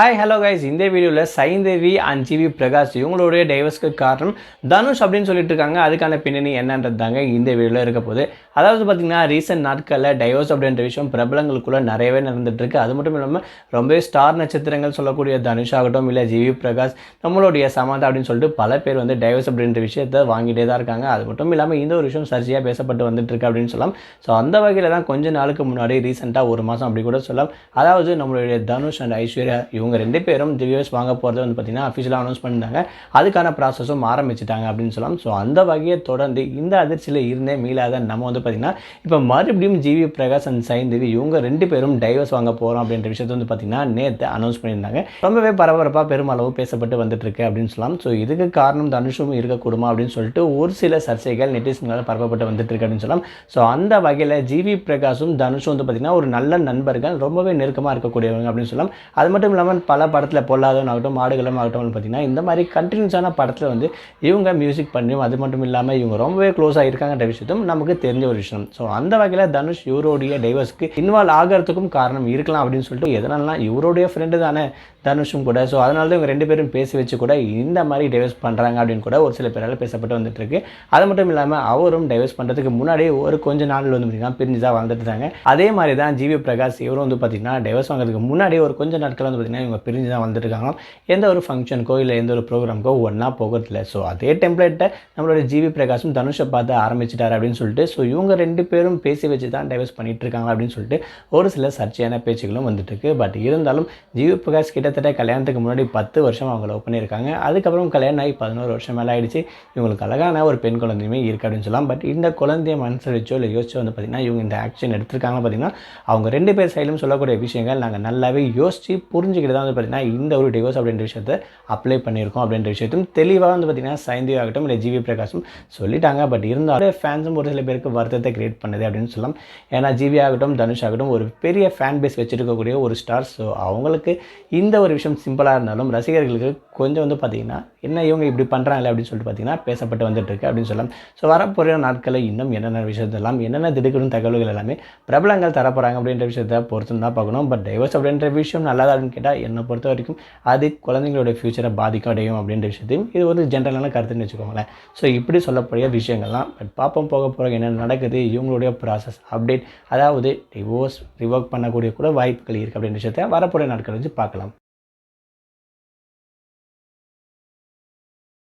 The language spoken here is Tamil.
ஹாய் ஹலோ கைஸ் இந்த வீடியோவில் சைந்தேவி அண்ட் ஜிவி பிரகாஷ் இவங்களுடைய டைவர்ஸ்க்கு காரணம் தனுஷ் அப்படின்னு சொல்லிட்டு இருக்காங்க. அதுக்கான பின்னணி என்னன்றது தாங்க இந்த வீடியோவில் இருக்க போது அதாவது பார்த்திங்கன்னா ரீசெண்ட் நாட்களில் டைவர்ஸ் அப்படின்ற விஷயம் பிரபலங்களுக்குள்ளே நிறையவே நடந்துகிட்ருக்கு அது மட்டும் இல்லாமல் ரொம்பவே ஸ்டார் நட்சத்திரங்கள் சொல்லக்கூடிய தனுஷ் ஆகட்டும் இல்லை ஜிவி பிரகாஷ் நம்மளுடைய சமந்தா அப்படின்னு சொல்லிட்டு பல பேர் வந்து டைவர்ஸ் அப்படின்ற விஷயத்தை வாங்கிட்டே தான் இருக்காங்க. அது மட்டும் இல்லாமல் இந்த ஒரு விஷயம் சர்ச்சையாக பேசப்பட்டு வந்துட்டுருக்கு அப்படின்னு சொல்லலாம். ஸோ அந்த வகையில் தான் கொஞ்ச நாளுக்கு முன்னாடி ரீசெண்டாக ஒரு மாதம் அப்படி கூட சொல்லலாம். அதாவது நம்மளுடைய தனுஷ் அண்ட் ஐஸ்வர்யா இவங்க இவங்க ரெண்டு பேரும் திவ்யஸ் வாங்க போகிறது வந்து பார்த்திங்கன்னா அஃபிஷியலாக அனௌன்ஸ் பண்ணியிருந்தாங்க. அதுக்கான ப்ராசஸும் ஆரம்பிச்சிட்டாங்க அப்படின்னு சொல்லலாம். ஸோ அந்த வகையை தொடர்ந்து இந்த அதிர்ச்சியில் இருந்தே மீளாத நம்ம வந்து பார்த்திங்கன்னா இப்போ மறுபடியும் ஜிவி பிரகாஷ் அண்ட் சைந்தேவி இவங்க ரெண்டு பேரும் டைவர்ஸ் வாங்க போகிறோம் அப்படின்ற விஷயத்தை வந்து பார்த்திங்கன்னா நேற்று அனௌன்ஸ் பண்ணியிருந்தாங்க. ரொம்பவே பரபரப்பாக பெருமளவு பேசப்பட்டு வந்துட்டுருக்கு அப்படின்னு சொல்லலாம். ஸோ இதுக்கு காரணம் தனுஷும் இருக்கக்கூடுமா அப்படின்னு சொல்லிட்டு ஒரு சில சர்ச்சைகள் நெட்டிசன்களால் பரப்பப்பட்டு வந்துட்டுருக்கு அப்படின்னு சொல்லலாம். ஸோ அந்த வகையில் ஜிவி பிரகாஷும் தனுஷும் வந்து பார்த்திங்கன்னா ஒரு நல்ல நண்பர்கள் ரொம்பவே நெருக்கமாக இருக்கக்கூடியவங்க அப்படின்னு சொல்லலாம். அது மட்டும் இல்லாமல் பல படத்தில் பொல்லாதவன் ஆகட்டும் மாடுகளும் ஆகட்டும் பார்த்தீங்கன்னா இந்த மாதிரி கண்டினியூஸான படத்தில் வந்து இவங்க மியூசிக் பண்ணியும் அது மட்டும் இல்லாமல் இவங்க ரொம்பவே க்ளோஸாக இருக்காங்கன்ற விஷயத்தும் நமக்கு தெரிஞ்ச ஒரு விஷயம். ஸோ அந்த வகையில் தனுஷ் இவருடைய டைவர்ஸ்க்கு இன்வால்வ் ஆகிறதுக்கும் காரணம் இருக்கலாம் அப்படின்னு சொல்லிட்டு எதனாலலாம் இவருடைய ஃப்ரெண்டு தானே தனுஷும் கூட. ஸோ அதனால தான் இவங்க ரெண்டு பேரும் பேசி வச்சு கூட இந்த மாதிரி டைவர்ஸ் பண்ணுறாங்க அப்படின்னு கூட ஒரு சில பேரால் பேசப்பட்டு வந்துட்டு இருக்கு. அது மட்டும் இல்லாமல் அவரும் டைவர்ஸ் பண்ணுறதுக்கு முன்னாடி ஒரு கொஞ்ச நாள் வந்து பார்த்திங்கன்னா பிரிஞ்சு தான் வாழ்ந்துட்டு இருந்தாங்க அதே மாதிரி தான் ஜிவி பிரகாஷ் இவரும் வந்து பார்த்திங்கன்னா டைவர்ஸ் வாங்குறதுக்கு முன்னாடி ஒரு கொஞ்சம் நாட்கள் வந்து பார்த்திங்கன்னா இவங்க பிரிஞ்சு தான் வந்துட்டுருக்காங்க எந்த ஒரு ஃபங்க்ஷனுக்கோ இல்லை எந்த ஒரு ப்ரோக்ராம்க்கோ ஒன்றா போகிறதில்ல. ஸோ அதே டெம்ப்ளேட்டை நம்மளோட ஜிவி பிரகாஷும் தனுஷை பார்த்து ஆரம்பிச்சிட்டார் அப்படின்னு சொல்லிட்டு ஸோ இவங்க ரெண்டு பேரும் பேசி வச்சு தான் டைவர்ஸ் பண்ணிகிட்டு இருக்காங்க அப்படின்னு சொல்லிட்டு ஒரு சில சர்ச்சையான பேச்சுகளும் வந்துட்டுருக்கு. பட் இருந்தாலும் ஜிவி பிரகாஷ் கிட்டத்தட்ட கல்யாணத்துக்கு முன்னாடி பத்து வருஷம் அவங்க லவ் பண்ணியிருக்காங்க. அதுக்கப்புறம் கல்யாணம் ஆகி பதினோரு வருஷம் மேலே ஆகிடுச்சு இவங்களுக்கு அழகான ஒரு பெண் குழந்தையுமே இருக்குது அப்படின்னு சொல்லலாம். பட் இந்த குழந்தைய மனசில் வச்சோ இல்லை யோசிச்சோ வந்து பார்த்திங்கன்னா இவங்க இந்த ஆக்ஷன் எடுத்திருக்காங்க பார்த்தீங்கன்னா அவங்க ரெண்டு பேர் சைடும் சொல்லக்கூடிய விஷயங்கள் நாங்கள் நல்லாவே யோசித்து புரிஞ்சுக்கிட்டு தான் வந்து பார்த்திங்கன்னா இந்த ஒரு டிவோர்ஸ் அப்படின்ற விஷயத்தை அப்ளை பண்ணியிருக்கோம் அப்படின்ற விஷயத்தையும் தெளிவாக வந்து பார்த்திங்கன்னா சைந்தி ஆகட்டும் இல்லை ஜிவி பிரகாஷும் சொல்லிட்டாங்க. பட் இருந்தாலும் ஃபேன்ஸும் ஒரு சில பேருக்கு வருத்தத்தை கிரியேட் பண்ணுது அப்படின்னு சொல்லலாம். ஏன்னா ஜிவி ஆகட்டும் தனுஷ் ஆகட்டும் ஒரு பெரிய ஃபேன் பேஸ் வச்சுருக்கக்கூடிய ஒரு ஸ்டார் ஸோ அவங்களுக்கு இந்த ஒரு விஷயம் சிம்பிளாக இருந்தாலும் ரசிகர்களுக்கு கொஞ்சம் வந்து பார்த்திங்கன்னா என்ன இவங்க இப்படி பண்ணுறாங்களே அப்படின்னு சொல்லிட்டு பார்த்தீங்கன்னா பேசப்பட்டு வந்துட்டுருக்கு அப்படின்னு சொல்லலாம். ஸோ வரப்போகிற நாட்களில் இன்னும் என்னென்ன விஷயத்தெல்லாம் என்னென்ன திடுக்கிடும் தகவல்கள் எல்லாமே பிரபலங்கள் தரப்போகிறாங்க அப்படின்ற விஷயத்தை பொறுத்து தான் பார்க்கணும். பட் டைவர்ஸ் அப்படின்ற விஷயம் நல்லதா அப்படின்னு கேட்டால் என்னை பொறுத்த வரைக்கும் அது குழந்தைங்களோட ஃப்யூச்சரை பாதிக்கும் அடையும் அப்படின்ற விஷயத்தையும் இது ஒரு ஜென்ரலான கருத்துன்னு வச்சுக்கோங்களேன். ஸோ இப்படி சொல்லக்கூடிய விஷயங்கள்லாம் பட் பார்ப்போம் போக போகிற என்ன நடக்குது இவங்களுடைய ப்ராசஸ் அப்டேட் அதாவது டிவோர்ஸ் ரிவோக் பண்ணக்கூடிய கூட வாய்ப்புகள் இருக்குது அப்படின்ற விஷயத்தை வரப்போகிற நாட்கள் வச்சு பார்க்கலாம்.